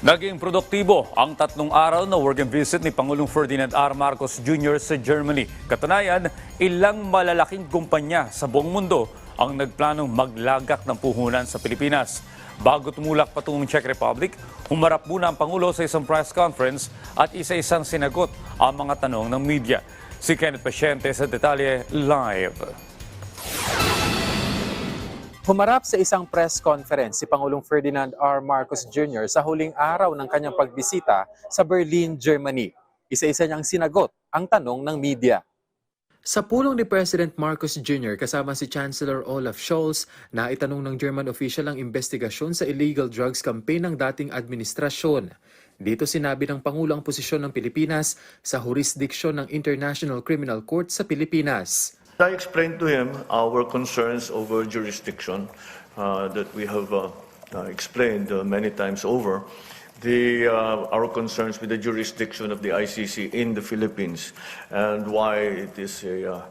Naging produktibo ang tatlong araw na work and visit ni Pangulong Ferdinand R. Marcos Jr. sa Germany. Katunayan, ilang malalaking kumpanya sa buong mundo ang nagplanong maglagak ng puhunan sa Pilipinas. Bago tumulak patungong Czech Republic, humarap muna ang Pangulo sa isang press conference at isa-isang sinagot ang mga tanong ng media. Si Kenneth Pasyente sa detalye live. Humarap sa isang press conference si Pangulong Ferdinand R. Marcos Jr. sa huling araw ng kanyang pagbisita sa Berlin, Germany. Isa-isa niyang sinagot ang tanong ng media. Sa pulong ni President Marcos Jr. kasama si Chancellor Olaf Scholz na itanong ng German official ang investigasyon sa illegal drugs campaign ng dating administrasyon. Dito sinabi ng Pangulo ang posisyon ng Pilipinas sa jurisdiksyon ng International Criminal Court sa Pilipinas. I explained to him our concerns over jurisdiction uh, that we have uh, uh, explained uh, many times over. The, uh, our concerns with the jurisdiction of the ICC in the Philippines and why it is a,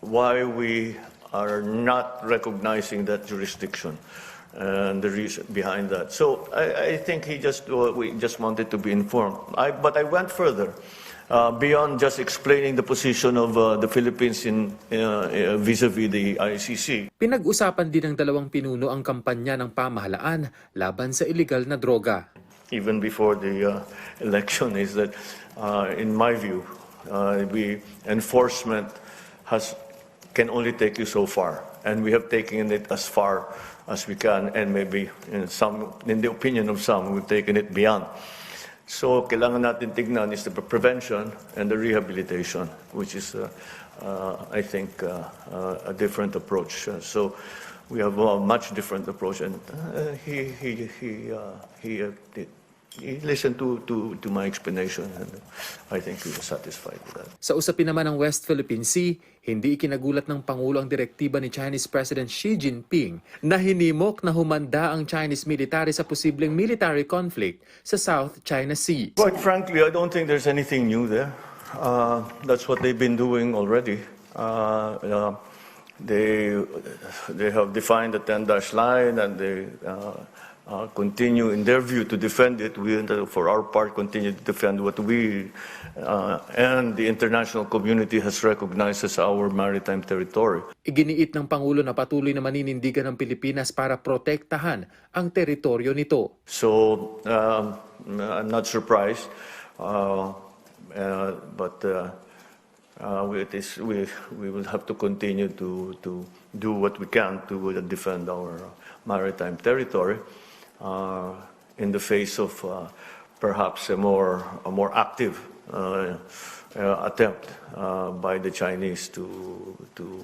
why we are not recognizing that jurisdiction and the reason behind that. So I, I think he just uh, we just wanted to be informed. I, but I went further. Uh, beyond just explaining the position of uh, the Philippines in uh, uh, vis-a-vis the ICC. Pinag-usapan din ng dalawang pinuno ang kampanya ng pamahalaan laban sa illegal na droga. even before the uh, election is that, uh, in my view, uh, we enforcement has can only take you so far, and we have taken it as far as we can, and maybe in some, in the opinion of some, we've taken it beyond. So kailangan natin tignan is the prevention and the rehabilitation, which is, uh, uh, I think, uh, uh, a different approach. So we have a much different approach, and uh, he he he uh, he, listened to, to to my explanation, and I think he was satisfied with that. Sa usapin naman ng West Philippine Sea, hindi ikinagulat ng Pangulo ang direktiba ni Chinese President Xi Jinping na hinimok na humanda ang Chinese military sa posibleng military conflict sa South China Sea. Quite frankly, I don't think there's anything new there. Uh, that's what they've been doing already. Uh, uh, they they have defined the 10 dash line and they uh, uh, continue, in their view, to defend it. We, uh, for our part, continue to defend what we uh, and the international community has recognized as our maritime territory. Iginiit ng Pangulo na patuloy na maninindigan ng Pilipinas para protektahan ang teritoryo nito. So um, I'm not surprised, uh, uh, but uh, uh, it is, we, we will have to continue to, to do what we can to defend our maritime territory uh, in the face of uh, perhaps a more, a more active uh, uh, attempt uh, by the Chinese to, to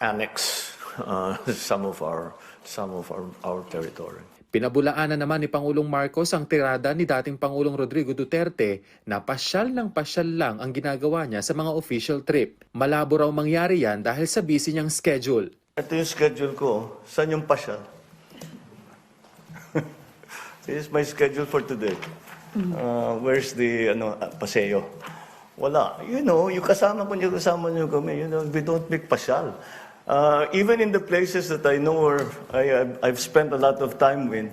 annex uh, some of our, some of our, our territory. Pinabulaanan naman ni Pangulong Marcos ang tirada ni dating Pangulong Rodrigo Duterte na pasyal ng pasyal lang ang ginagawa niya sa mga official trip. Malabo raw mangyari yan dahil sa busy niyang schedule. Ito yung schedule ko. Saan yung pasyal? This is my schedule for today. Uh, where's the ano, uh, paseo? Wala. You know, yung kasama ko niyo, kasama niyo kami. You know, we don't make pasyal. Uh, even in the places that I know or I, I've- I've spent a lot of time with,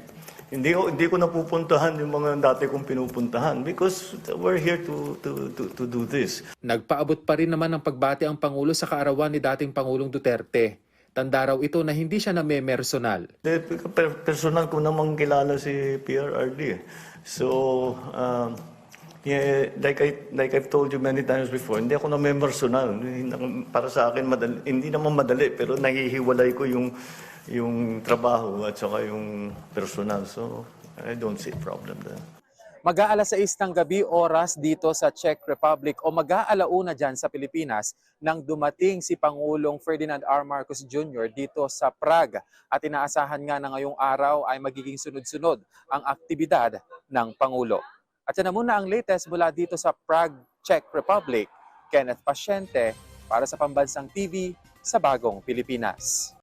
hindi ko, hindi ko napupuntahan yung mga dati kong pinupuntahan because we're here to, to, to, to do this. Nagpaabot pa rin naman ng pagbati ang Pangulo sa kaarawan ni dating Pangulong Duterte. Tanda raw ito na hindi siya namemersonal. Personal ko namang kilala si PRRD. eh. So, um, yeah, like, I, like I've told you many times before, hindi ako na personal. Para sa akin, madali, hindi naman madali, pero nahihiwalay ko yung, yung trabaho at saka yung personal. So, I don't see problem there. Mag-aalas 6 ng gabi oras dito sa Czech Republic o mag-aalauna dyan sa Pilipinas nang dumating si Pangulong Ferdinand R. Marcos Jr. dito sa Prague. At inaasahan nga na ngayong araw ay magiging sunod-sunod ang aktibidad ng Pangulo. At yan na muna ang latest mula dito sa Prague, Czech Republic. Kenneth Pasyente para sa Pambansang TV sa Bagong Pilipinas.